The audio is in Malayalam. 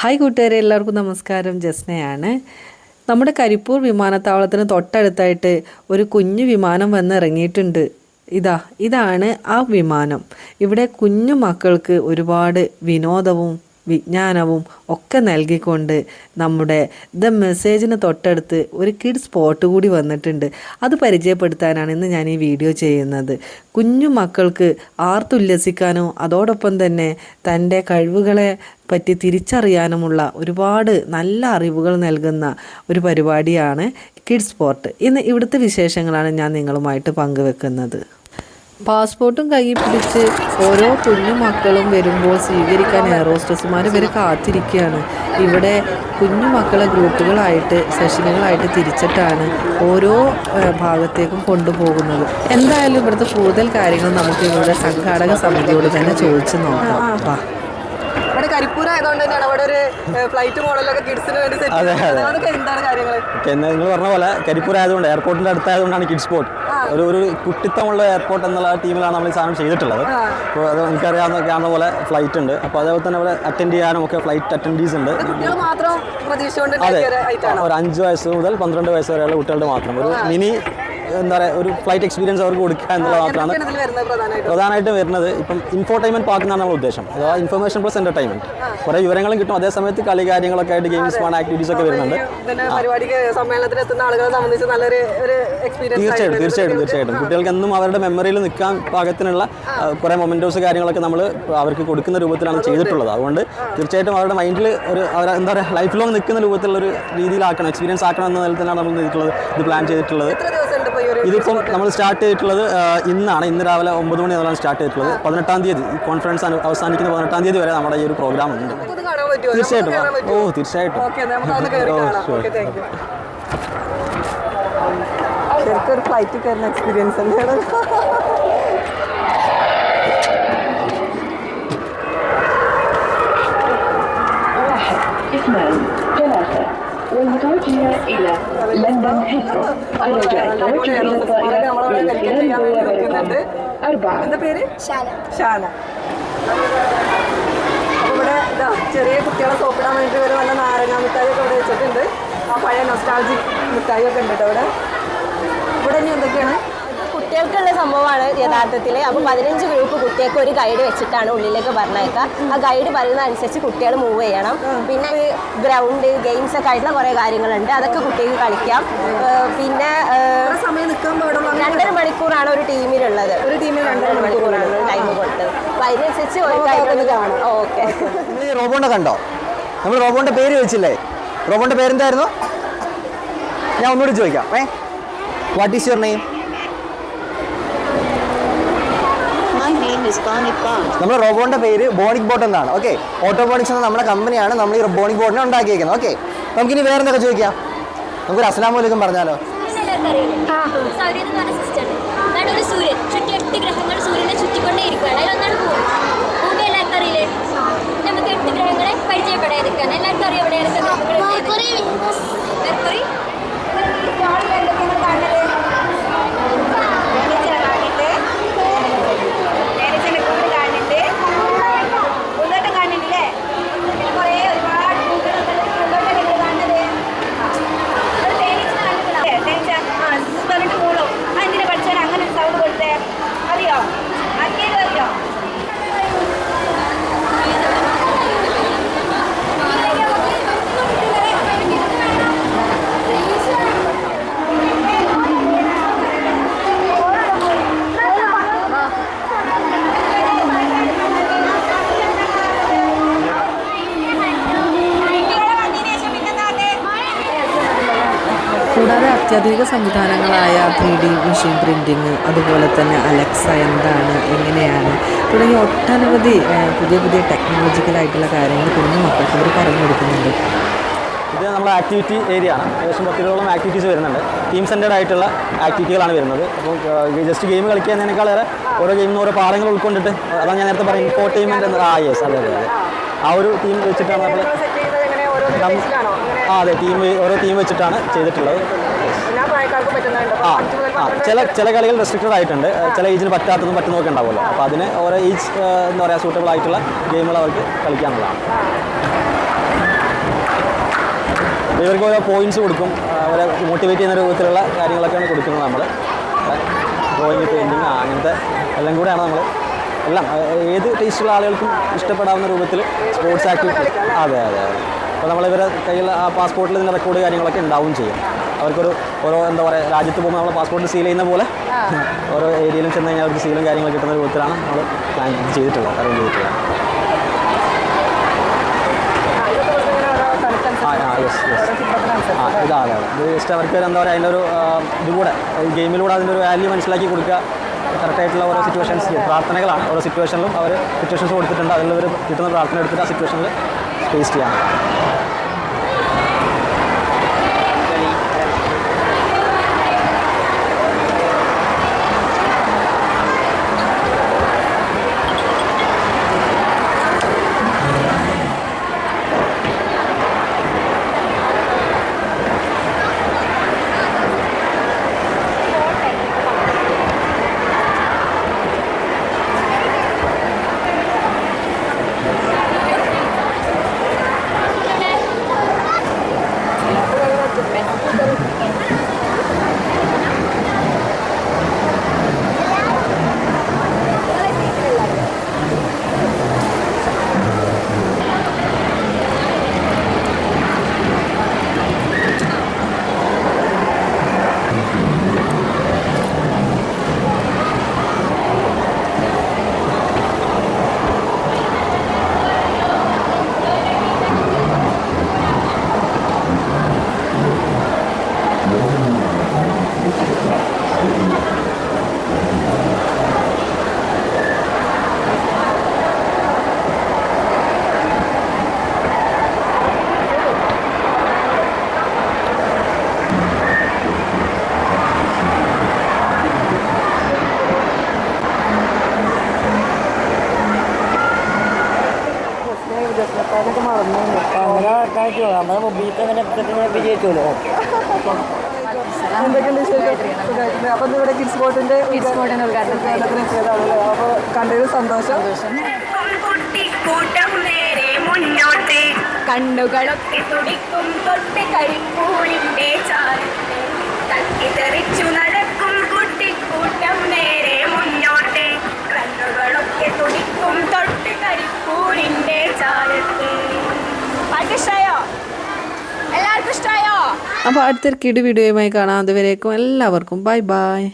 ഹായ് കൂട്ടുകാരെ എല്ലാവർക്കും നമസ്കാരം. ജസ്നയാണ്. നമ്മുടെ കരിപ്പൂർ വിമാനത്താവളത്തിന് തൊട്ടടുത്തായിട്ട് ഒരു കുഞ്ഞു വിമാനം വന്ന് ഇറങ്ങിയിട്ടുണ്ട് ഇതാ ഇതാണ് ആ വിമാനം. ഇവിടെ കുഞ്ഞു മക്കൾക്ക് ഒരുപാട് വിനോദവും വിജ്ഞാനവും ഒക്കെ നൽകിക്കൊണ്ട് നമ്മുടെ ദ മെസ്സേജിന് തൊട്ടടുത്ത് ഒരു കിഡ് സ്പോട്ട് കൂടി വന്നിട്ടുണ്ട്. അത് പരിചയപ്പെടുത്താനാണ് ഇന്ന് ഞാൻ ഈ വീഡിയോ ചെയ്യുന്നത്. കുഞ്ഞു മക്കൾക്ക് ആർത്തുല്ലസിക്കാനോ അതോടൊപ്പം തന്നെ തന്റെ കഴിവുകളെ പറ്റി തിരിച്ചറിയാനുമുള്ള ഒരുപാട് നല്ല അറിവുകൾ നൽകുന്ന ഒരു പരിപാടിയാണ് കിഡ്സ് പോർട്ട്. ഇന്ന് ഇവിടുത്തെ വിശേഷങ്ങളാണ് ഞാൻ നിങ്ങളുമായിട്ട് പങ്കുവെക്കുന്നത്. പാസ്പോർട്ടും കൈ പിടിച്ച് ഓരോ കുഞ്ഞു മക്കളും വരുമ്പോൾ സ്വീകരിക്കാൻ എയർ ഹോസ്റ്റസുമാർ വരെ കാത്തിരിക്കുകയാണ്. ഇവിടെ കുഞ്ഞു മക്കളെ ഗ്രൂപ്പുകളായിട്ട് സെഷനുകളായിട്ട് തിരിച്ചിട്ടാണ് ഓരോ ഭാഗത്തേക്കും കൊണ്ടുപോകുന്നത്. എന്തായാലും ഇവിടുത്തെ കൂടുതൽ കാര്യങ്ങൾ നമുക്ക് ഇവിടെ സംഘാടക സമിതിയോട് തന്നെ ചോദിച്ചു നോക്കാം. വാ ഇവിടെ കരിപ്പൂർ ആയതുകൊണ്ട് തന്നെയാണ് അവിടെ ഒരു ഫ്ലൈറ്റ് മോഡലൊക്കെ കിഡ്സിന് വേണ്ടി സെറ്റ് അതൊക്കെ എന്താണ് കാര്യങ്ങൾ നിങ്ങൾ പറഞ്ഞ പോലെ കരിപ്പൂർ ആയതുകൊണ്ട് എയർപോർട്ടിന്റെ അടുത്തായതുകൊണ്ടാണ് കിഡ്സ് പോർട്ട് ഒരു ഒരു കുട്ടിത്തമുള്ള എയർപോർട്ട് എന്നുള്ള ടീമിലാണ് നമ്മൾ ഈ സാധനം ചെയ്തിട്ടുള്ളത്. അപ്പോൾ അത് എനിക്കറിയാവുന്ന കാണുന്ന പോലെ ഫ്ലൈറ്റ് ഉണ്ട്. അപ്പോൾ അതേപോലെ തന്നെ അവിടെ അറ്റൻഡ് ചെയ്യാനും ഒക്കെ ഫ്ലൈറ്റ് അറ്റൻഡീസ് ഉണ്ട്. അതെ ഒരു അഞ്ച് വയസ്സ് മുതൽ പന്ത്രണ്ട് വയസ്സ് വരെയുള്ള കുട്ടികളുടെ മാത്രം. ഒരു മിനി എന്താ പറയുക ഒരു ഫ്ലൈറ്റ് എക്സ്പീരിയൻസ് അവർക്ക് കൊടുക്കുക എന്നുള്ള മാത്രമാണ്. പ്രധാനമായിട്ടും? വരുന്നത് ഇപ്പം ഇൻഫോർടൈൻമെന്റ് പാർക്ക് എന്നാണ് നമ്മുടെ ഉദ്ദേശം. അഥവാ ഇൻഫർമേഷൻ പ്ലസ് എന്റർടൈൻമെന്റ് കുറേ വിവരങ്ങളും കിട്ടും. അതേ സമയത്ത് കളി കാര്യങ്ങളൊക്കെ ആയിട്ട് ഗെയിംസ് ഫൺ ആക്ടിവിറ്റീസ് ഒക്കെ വരുന്നുണ്ട്. തീർച്ചയായിട്ടും തീർച്ചയായിട്ടും തീർച്ചയായിട്ടും. കുട്ടികൾക്ക് എന്നും അവരുടെ മെമ്മറിയിൽ നിൽക്കാൻ പാകത്തിനുള്ള കുറേ മൊമെന്റോസ് കാര്യങ്ങളൊക്കെ നമ്മൾ അവർക്ക് കൊടുക്കുന്ന രൂപത്തിലാണ് ചെയ്തിട്ടുള്ളത്. അതുകൊണ്ട് തീർച്ചയായിട്ടും അവരുടെ മൈൻഡിൽ ഒരു അവർ എന്താ പറയുക ലൈഫ് ലോങ് നിൽക്കുന്ന രൂപത്തിലുള്ള ഒരു രീതിയിലാക്കണം എക്സ്പീരിയൻസ് ആക്കണം എന്ന നിലയിൽ തന്നെയാണ് നമ്മൾ ഇത് പ്ലാൻ ചെയ്തിട്ടുള്ളത്. ഇതിപ്പം നമ്മൾ സ്റ്റാർട്ട് ചെയ്തിട്ടുള്ളത് ഇന്നാണ്. ഇന്ന് രാവിലെ ഒമ്പത് മണി മുതലാണ് സ്റ്റാർട്ട് ചെയ്തിട്ടുള്ളത്. പതിനെട്ടാം തീയതി കോൺഫറൻസ് അവസാനിക്കുന്ന പതിനെട്ടാം തീയതി വരെ നമ്മുടെ ഈ ഒരു പ്രോഗ്രാം ഉണ്ട്. തീർച്ചയായിട്ടും. ഓ തീർച്ചയായിട്ടും. ശരിക്കും ഫ്ലൈറ്റ് കയറുന്ന എക്സ്പീരിയൻസ് തന്നെയാണ് Ismail, والمتوجهة إلى لندن هيثرو الرجاء التوجه إلى الطائرة من خلال بوابة رقم أربعة എന്താ പേര് ഷാന അപ്പോൾ ഇവിടെ ഇതാ ചെറിയ കുട്ടികളെ സോപ്പിടാൻ വേണ്ടിയിട്ട് ഒരു നല്ല നാരങ്ങ മിഠായി ഒക്കെ ഇവിടെ വെച്ചിട്ടുണ്ട് ആ പഴയ നൊസ്റ്റാൾജിക് മിഠായി ഒക്കെ ഉണ്ട് കേട്ടോ ഇവിടെ ഇവിടെ ഇനി എന്തൊക്കെയാണ് കുട്ടികൾക്കുള്ള സംഭവമാണ് യഥാർത്ഥത്തിൽ അപ്പോൾ പതിനഞ്ച് ഗ്രൂപ്പ് കുട്ടികൾക്ക് ഒരു ഗൈഡ് വെച്ചിട്ടാണ് ഉള്ളിലേക്ക് പറഞ്ഞേക്കുക ആ ഗൈഡ് പറയുന്ന അനുസരിച്ച് കുട്ടികൾ മൂവ് ചെയ്യണം. പിന്നെ ഗ്രൗണ്ട് ഗെയിംസ് ഒക്കെ ആയിട്ടുള്ള കുറേ കാര്യങ്ങളുണ്ട്. അതൊക്കെ കുട്ടികൾക്ക് കളിക്കാം. പിന്നെ രണ്ടര മണിക്കൂറാണ് ഒരു ടീമിലുള്ളത്. ഒരു ടീമിൽ രണ്ടര മണിക്കൂറാണ് ടൈം കൊടുത്തത് അപ്പം അതിനനുസരിച്ച് ഒരു ഗൈഡ് ഓക്കെ. റോബോണ്ട കണ്ടോ? നമ്മൾ റോബോണ്ട പേര് ചോദിച്ചില്ലേ റോബോണ്ട പേരെന്തായിരുന്നു? ഞാൻ ഒന്നുകൂടി ചോദിക്കാം. ഏ? വാട്ട് ഈസ് യുവർ നെയിം നമ്മുടെ റോബോന്റെ പേര് ബോണിക് ബോട്ട് എന്നാണ്. ഓക്കെ ഓട്ടോബോണിക്സ് എന്ന നമ്മുടെ കമ്പനിയാണ് നമ്മൾ ഈ ബോണിക് ബോട്ടിനെ ഉണ്ടാക്കിയിരിക്കുന്നത് ഓക്കെ നമുക്കിനി വേറെ എന്തൊക്കെ ചോദിക്കാം? നമുക്കൊരു അസ്ലാം വലൈക്കും പറഞ്ഞാലോ? സൂര്യൻ. ചുറ്റി എട്ട് ഗ്രഹങ്ങൾ സൂര്യനെ ചുറ്റിക്കൊണ്ടേ ഇരിക്കുകയാണ്. അതിലൊന്നാണ് ഭൂമി. അത്യാധുനിക സംവിധാനങ്ങളായ ത്രീ ഡി മെഷീൻ പ്രിന്റിങ് അതുപോലെ തന്നെ അലക്സ എന്താണ് എങ്ങനെയാണ് തുടങ്ങിയ ഒട്ടനവധി പുതിയ പുതിയ ടെക്നോളജിക്കലായിട്ടുള്ള കാര്യങ്ങൾ കുഞ്ഞു മക്കൾക്ക് അവർ പറഞ്ഞു കൊടുക്കുന്നുണ്ട്. ഇത് നമ്മുടെ ആക്ടിവിറ്റി ഏരിയ ആണ്. ഏകദേശം പത്തിരോളം ആക്ടിവിറ്റീസ് വരുന്നുണ്ട്. ടീം സെന്റേഡ് ആയിട്ടുള്ള ആക്ടിവിറ്റികളാണ് വരുന്നത്. അപ്പോൾ ജസ്റ്റ് ഗെയിം കളിക്കുന്നതിനേക്കാളേറെ ഓരോ ഗെയിമിൽ ഓരോ പാഠങ്ങൾ ഉൾക്കൊണ്ടിട്ട് അതാണ് ഞാൻ നേരത്തെ പറയുന്നത് ഇൻഫോർട്ടൈൻമെന്റ് എന്ന ആ യെസ് അതെ അതെ അതെ. ആ ഒരു ടീം വെച്ചിട്ടാണ് നമ്മൾ ആ അതെ ടീം ഓരോ ടീം വെച്ചിട്ടാണ് ചെയ്തിട്ടുള്ളത്. ആ ചില ചില കളികൾ റെസ്ട്രിക്റ്റഡ് ആയിട്ടുണ്ട്. ചില ഏജിന് പറ്റാത്തതും പറ്റുന്നതൊക്കെ ഉണ്ടാവുമല്ലോ. അപ്പോൾ അതിന് ഓരോ ഏജ് എന്താ പറയുക സൂട്ടബിൾ ആയിട്ടുള്ള ഗെയിമുകൾ അവർക്ക് കളിക്കാനുള്ളതാണ് ഇവർക്ക് ഓരോ പോയിന്റ്സ് കൊടുക്കും. അവരെ മോട്ടിവേറ്റ് ചെയ്യുന്ന രൂപത്തിലുള്ള കാര്യങ്ങളൊക്കെയാണ് കൊടുക്കുന്നത് നമ്മൾ ഡ്രോയിങ് പെയിന്റിങ് അങ്ങനത്തെ എല്ലാം കൂടെയാണ് നമ്മൾ എല്ലാം ഏത് ടേസ്റ്റുള്ള ആളുകൾക്കും ഇഷ്ടപ്പെടാവുന്ന രൂപത്തിൽ സ്പോർട്സ് ആക്ടിവിറ്റി അതെ അതെ അതെ. അപ്പോൾ നമ്മളിവരെ കയ്യിൽ ആ പാസ്പോർട്ടിൽ ഇതിന്റെ റെക്കോർഡ് കാര്യങ്ങളൊക്കെ ഉണ്ടാവും ചെയ്യും. അവർക്കൊരു ഓരോ എന്താ പറയുക രാജ്യത്ത് പോകുമ്പോൾ നമ്മൾ പാസ്പോർട്ട് സീൽ ചെയ്യുന്ന പോലെ ഓരോ ഏരിയയിലും ചെന്ന് കഴിഞ്ഞാൽ അവർക്ക് സീലും കാര്യങ്ങളും കിട്ടുന്ന ഒരു വിധത്തിലാണ് നമ്മൾ പ്ലാൻ ചെയ്തിട്ടുള്ളത് അറേഞ്ച് ചെയ്തിട്ടുള്ളത്. ആ ആ യെസ് യെസ് ആ ഇതാ അതെ അതെ ഇത് ജസ്റ്റ് അവർക്ക് എന്താ പറയുക അതിന്റെ ഒരു ഇതുകൂടെ ഗെയിമിലൂടെ അതിന്റെ ഒരു വാല്യൂ മനസ്സിലാക്കി കൊടുക്കുക. കറക്റ്റായിട്ടുള്ള ഓരോ സിറ്റുവേഷൻസ് പ്രാർത്ഥനകളാണ്. ഓരോ സിറ്റുവേഷനിലും അവർ സിറ്റുവേഷൻസ് കൊടുത്തിട്ടുണ്ട്. അതിൽ അവർ കിട്ടുന്ന പ്രാർത്ഥന എടുത്തിട്ട് ആ സിറ്റുവേഷനിൽ ഫേസ് ചെയ്യാം. എന്തൊക്കെയുണ്ട് വിശേഷം? സുഖമായിട്ടുണ്ട് അപ്പം ഇവിടെ കിഡ്സ് ബോട്ടിന്റെ കിഡ്സ് ബോട്ടിന്റെ ഉദ്ഘാടനത്തിന് എത്തിയതാണല്ലോ അപ്പോൾ കണ്ടതിൽ സന്തോഷം. കണ്ണുകളൊക്കെ തുടിക്കും തൊട്ട് കരിപ്പൂരിന്റെ ചാരത്തെ തട്ടിത്തെറിച്ചു നടക്കും അപ്പോൾ അടുത്തൊരു കിടു വീഡിയോയുമായി കാണാം. അതുവരേക്കും എല്ലാവർക്കും. Bye bye.